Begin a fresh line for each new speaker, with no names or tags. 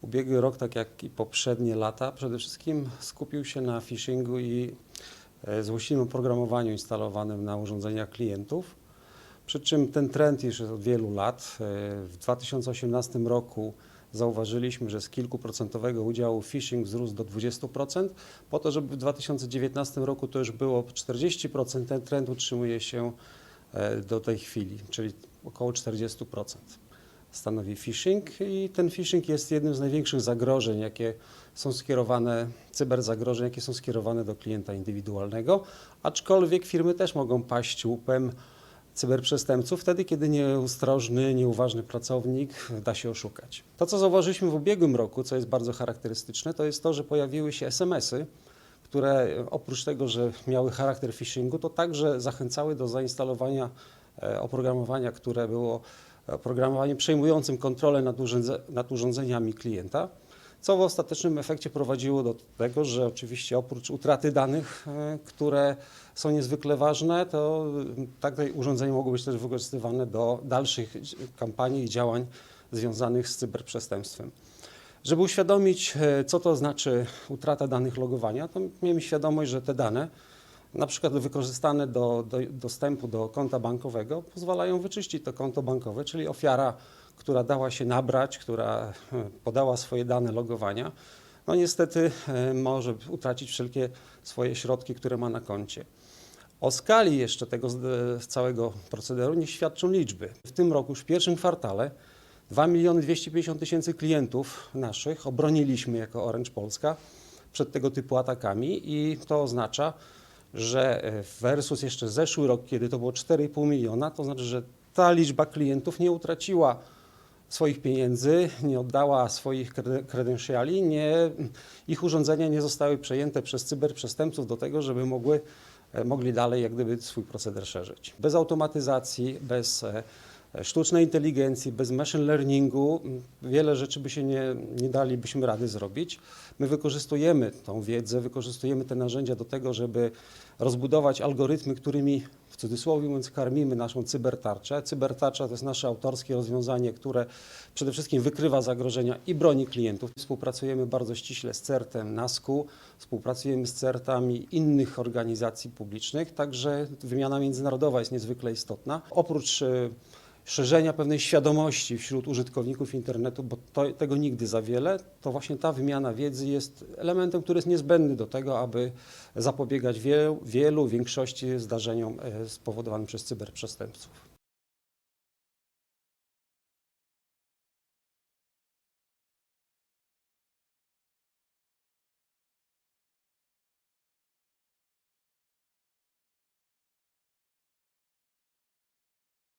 Ubiegły rok, tak jak i poprzednie lata, przede wszystkim skupił się na phishingu i e, złośliwym oprogramowaniu instalowanym na urządzeniach klientów. Przy czym ten trend już od wielu lat. E, W 2018 roku zauważyliśmy, że z kilkuprocentowego udziału phishing wzrósł do 20%, po to, żeby w 2019 roku to już było 40%. Ten trend utrzymuje się e, do tej chwili, czyli około 40% stanowi phishing i ten phishing jest jednym z największych zagrożeń, jakie są skierowane, cyberzagrożeń, jakie są skierowane do klienta indywidualnego, aczkolwiek firmy też mogą paść łupem cyberprzestępców wtedy, kiedy nieostrożny, nieuważny pracownik da się oszukać. To, co zauważyliśmy w ubiegłym roku, co jest bardzo charakterystyczne, to jest to, że pojawiły się SMS-y, które oprócz tego, że miały charakter phishingu, to także zachęcały do zainstalowania e, oprogramowania, które było oprogramowaniem przejmującym kontrolę nad, nad urządzeniami klienta, co w ostatecznym efekcie prowadziło do tego, że oczywiście oprócz utraty danych, e, które są niezwykle ważne, to e, takie urządzenia mogą być też wykorzystywane do dalszych kampanii i działań związanych z cyberprzestępstwem. Żeby uświadomić, e, co to znaczy utrata danych logowania, to miejmy świadomość, że te dane, na przykład wykorzystane do, do dostępu do konta bankowego, pozwalają wyczyścić to konto bankowe, czyli ofiara, która dała się nabrać, która e, podała swoje dane logowania, no niestety e, może utracić wszelkie swoje środki, które ma na koncie. O skali jeszcze tego całego procederu nie świadczą liczby. W tym roku, już w pierwszym kwartale, 2 miliony 250 tysięcy klientów naszych obroniliśmy jako Orange Polska przed tego typu atakami i to oznacza, że e, versus jeszcze zeszły rok, kiedy to było 4,5 miliona, to znaczy, że ta liczba klientów nie utraciła swoich pieniędzy, nie oddała swoich krede- kredensiali, nie, ich urządzenia nie zostały przejęte przez cyberprzestępców do tego, żeby mogły, e, mogli dalej jak gdyby swój proceder szerzyć. Bez automatyzacji, bez e, sztucznej inteligencji, bez machine learningu wiele rzeczy by się nie, nie dalibyśmy rady zrobić. My wykorzystujemy tą wiedzę, wykorzystujemy te narzędzia do tego, żeby rozbudować algorytmy, którymi w cudzysłowie mówiąc karmimy naszą cybertarczę. Cybertarcza to jest nasze autorskie rozwiązanie, które przede wszystkim wykrywa zagrożenia i broni klientów. Współpracujemy bardzo ściśle z CERT-em NASK-u, współpracujemy z CERT-ami innych organizacji publicznych, także wymiana międzynarodowa jest niezwykle istotna. Oprócz e, szerzenia pewnej świadomości wśród użytkowników internetu, bo to, tego nigdy za wiele, to właśnie ta wymiana wiedzy jest elementem, który jest niezbędny do tego, aby zapobiegać wielu, wielu większości zdarzeniom e, spowodowanym przez cyberprzestępców.